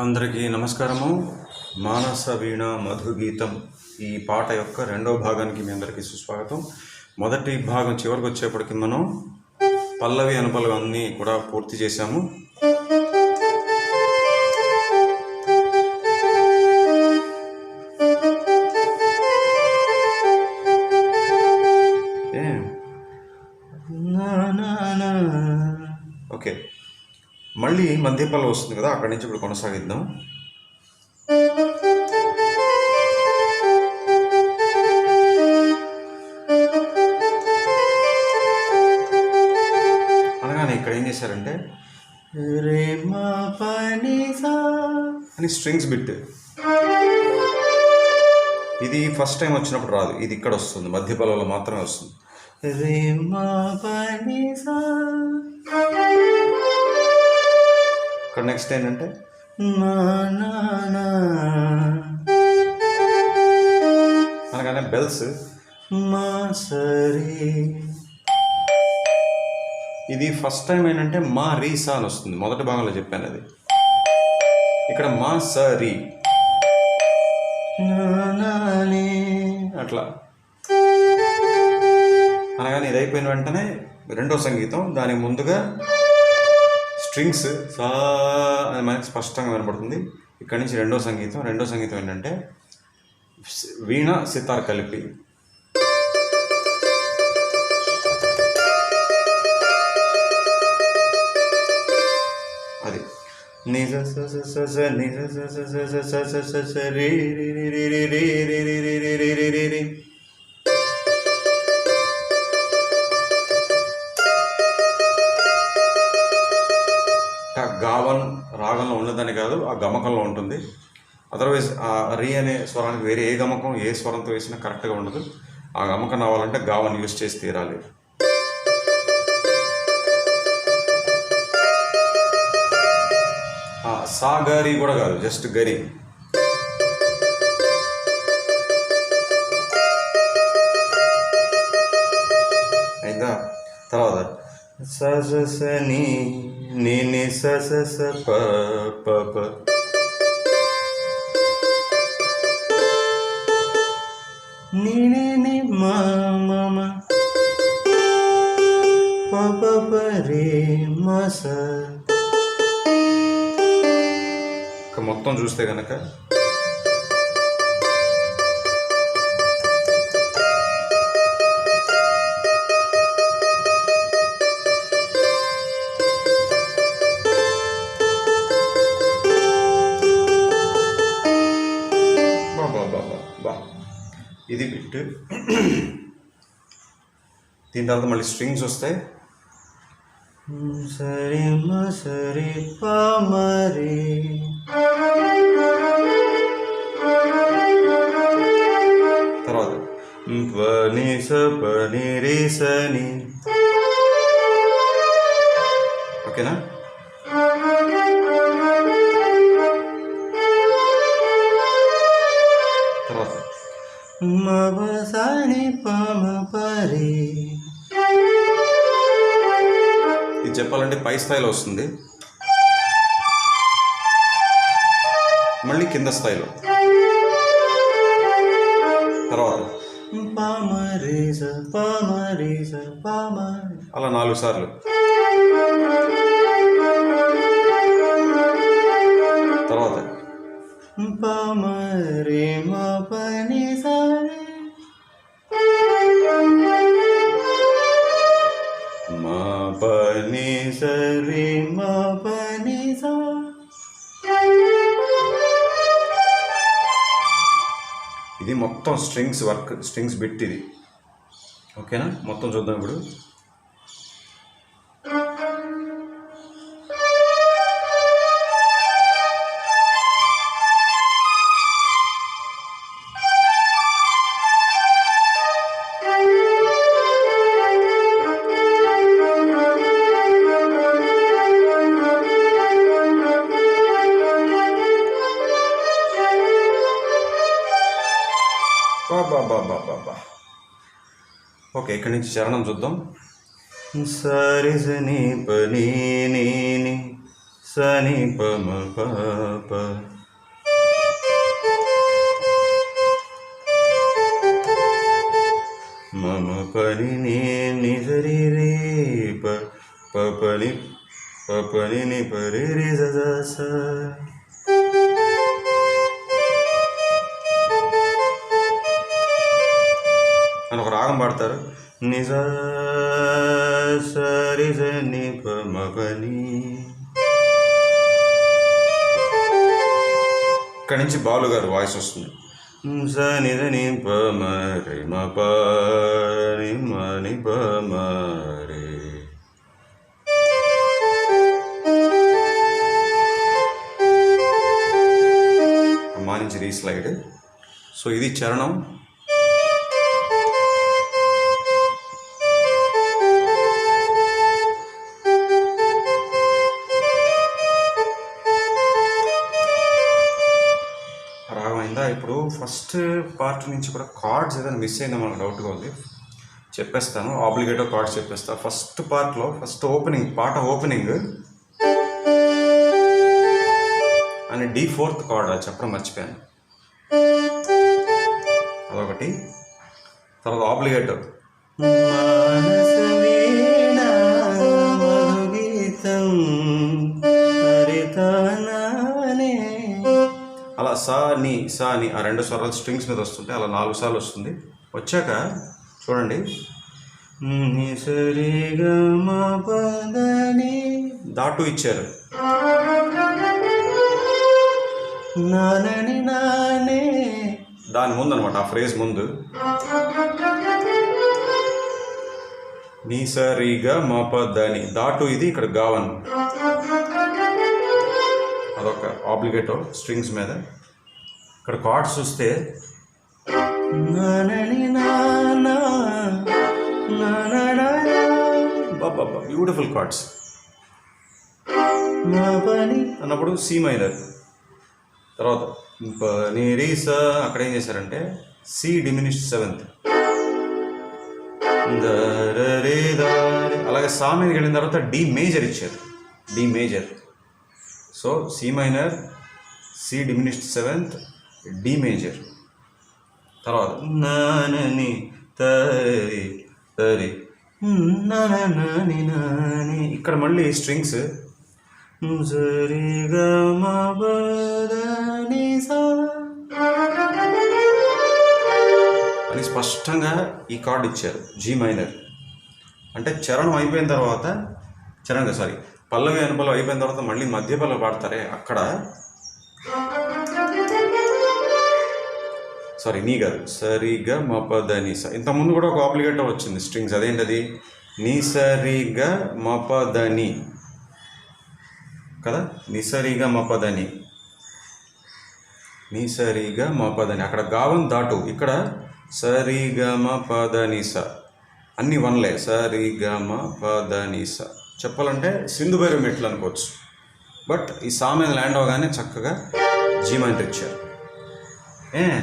అందరికీ నమస్కారము. మానస వీణ మధుగీతం ఈ పాట యొక్క రెండవ భాగానికి మీ అందరికీ సుస్వాగతం. మొదటి భాగం చివరికి వచ్చేప్పటికి మనం పల్లవి అనుపల్లవి అన్నీ కూడా పూర్తి చేశాము. మళ్ళీ మధ్యపల్లి వస్తుంది కదా అక్కడి నుంచి ఇప్పుడు కొనసాగిద్దాం. అనగానే ఇక్కడ ఏం చేశారంటే అని స్ట్రింగ్స్ బిట్. ఇది ఫస్ట్ టైం వచ్చినప్పుడు రాదు ఇది ఇక్కడ వస్తుంది మధ్య పల్లవిలో మాత్రమే వస్తుంది. రే మా అక్కడ నెక్స్ట్ ఏంటంటే నా నా అనగానే బెల్స్ మా సరే ఇది ఫస్ట్ టైం ఏంటంటే మా రీ సా అని వస్తుంది. మొదటి భాగంలో చెప్పాను అది. ఇక్కడ మా సరీ అట్లా. అనగానే ఇది అయిపోయిన వెంటనే రెండో సంగీతం. దానికి ముందుగా స్ట్రింగ్స్ సా అని మనకి స్పష్టంగా వినపడుతుంది ఇక్కడి నుంచి రెండో సంగీతం రెండో సంగీతం ఏంటంటే వీణ సితార్ కలిపి అది నిజ స స స స నిజ గావన్ రాగంలో ఉన్నదని కాదు ఆ గమకంలో ఉంటుంది. అదర్వైజ్ ఆ రీ అనే స్వరానికి వేరే ఏ గమకం ఏ స్వరంతో వేసినా కరెక్ట్గా ఉండదు. ఆ గమకం రావాలంటే గావన్ యూజ్ చేసి తీరాలి. సా గరి కూడా కాదు జస్ట్ గరి. అయిందా? తర్వాత. స నిని సస పప నిని ని మమ పప రే మస మొత్తం చూస్తే కనుక దీని తర్వాత మళ్ళీ స్ట్రింగ్స్ వస్తాయి. సరే మ సరే ప మరి. తర్వాత. పని స పని రే సని ఓకేనా? మవసాని పమ పరి ఇది చెప్పాలంటే పై స్థాయిలో వస్తుంది. మళ్ళీ కింద స్థాయిలో. తర్వాత. అలా నాలుగు సార్లు. ఇది మొత్తం స్ట్రింగ్స్ వర్క్ స్ట్రింగ్స్ బిట్ ఇది. ఓకేనా మొత్తం చూద్దాం ఇప్పుడు. Ba ba ba ba ba ba. Oke, kalian siaran langsud dong. Sarizeni peni ni ni, sanipama ba ba. Mama peni ni ni riri ba, ba peni ba peni ni riri zasa. అని ఒక రాగం పాడతారు. నిజ సరి ని ఇక్కడి నుంచి బాలు గారు వాయిస్ వస్తుంది. స ని ద ని ప మ రి మ ప ని మ ని ప మ రి మానించి రీస్లైడ్. సో ఇది చరణం. ఫస్ట్ పార్ట్ నుంచి కూడా కార్డ్స్ ఏదైనా మిస్ అయిందో మనకు డౌట్గా ఉంది. చెప్పేస్తాను ఆబ్లిగేటో కార్డ్స్ చెప్పేస్తా. ఫస్ట్ పార్ట్లో ఫస్ట్ ఓపెనింగ్ పాట ఓపెనింగ్ అని డి ఫోర్త్ కార్డ్ అది చెప్పడం మర్చిపోయాను. అదొకటి. తర్వాత ఆబ్లిగేటో అలా సా ని సా ని ఆ రెండు స్వరాలు స్ట్రింగ్స్ మీద వస్తుంటే అలా నాలుగు సార్లు వస్తుంది. వచ్చాక చూడండి. దాటు ఇచ్చారు. నానే దాని ముందు అనమాట ఆ ఫ్రేజ్ ముందు. నీ సరిగా మా పద్దని దాటు ఇది ఇక్కడ గావన్. ఆబ్లిగేటో స్ట్రింగ్స్ మీద. ఇక్కడ కార్డ్స్ చూస్తే బ్యూటిఫుల్ కార్డ్స్ అన్నప్పుడు సి మైనర్ తర్వాత నీ రీస్ అక్కడ ఏం చేశారంటే సి డిమినిష్ సెవెంత్ అలాగే సా మీదకి వెళ్ళిన తర్వాత డి మేజర్ ఇచ్చారు. D major so C minor C diminished seventh D major. తర్వాత నానని తరి తరి నాని నాని. ఇక్కడ మళ్ళీ స్ట్రింగ్స్. సరిగా మా పదని సా. అని స్పష్టంగా ఈ కార్డు ఇచ్చారు జీ మైనర్. అంటే చరణం అయిపోయిన తర్వాత చరణం సారీ పల్లవి అనుపలం అయిపోయిన తర్వాత మళ్ళీ మధ్య పల్లవి పాడతారే? అక్కడ? సారీ నీ కాదు. సరిగా మపదని స ఇంతకుముందు కూడా ఒక ఆప్లికేటర్ వచ్చింది స్ట్రింగ్స్. అదేంటది? నీ సరిగా మపదని కదా? నిసరిగా మపదని నిసరిగా మపదని అక్కడ గావం దాటు. ఇక్కడ సరిగమ పదనిస అన్ని వన్లే. సరిగమ పదనిస చెప్పాలంటే సింధు భైరవ మెట్లు అనుకోవచ్చు. బట్ ఈ సా మీద ల్యాండ్ అవగానే చక్కగా జీమంత ఇచ్చారు ఏ?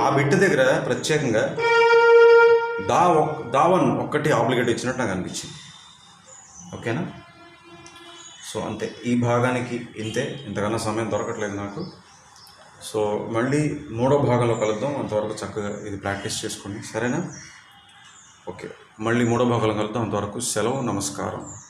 ఆ బిడ్డ దగ్గర ప్రత్యేకంగా దా ఒక్ దావన్ ఒక్కటి ఆబ్లిగేట్ ఇచ్చినట్టు నాకు అనిపించింది. ఓకేనా? సో అంతే. ఈ భాగానికి ఇంతే. ఇంతకన్నా సమయం దొరకట్లేదు నాకు. సో మళ్ళీ మూడో భాగంలో కలుద్దాం. అంతవరకు చక్కగా ఇది ప్రాక్టీస్ చేసుకోండి సరేనా? ఓకే. మళ్ళీ మూడో భాగంలో కలుద్దాం. అంతవరకు సెలవు నమస్కారం.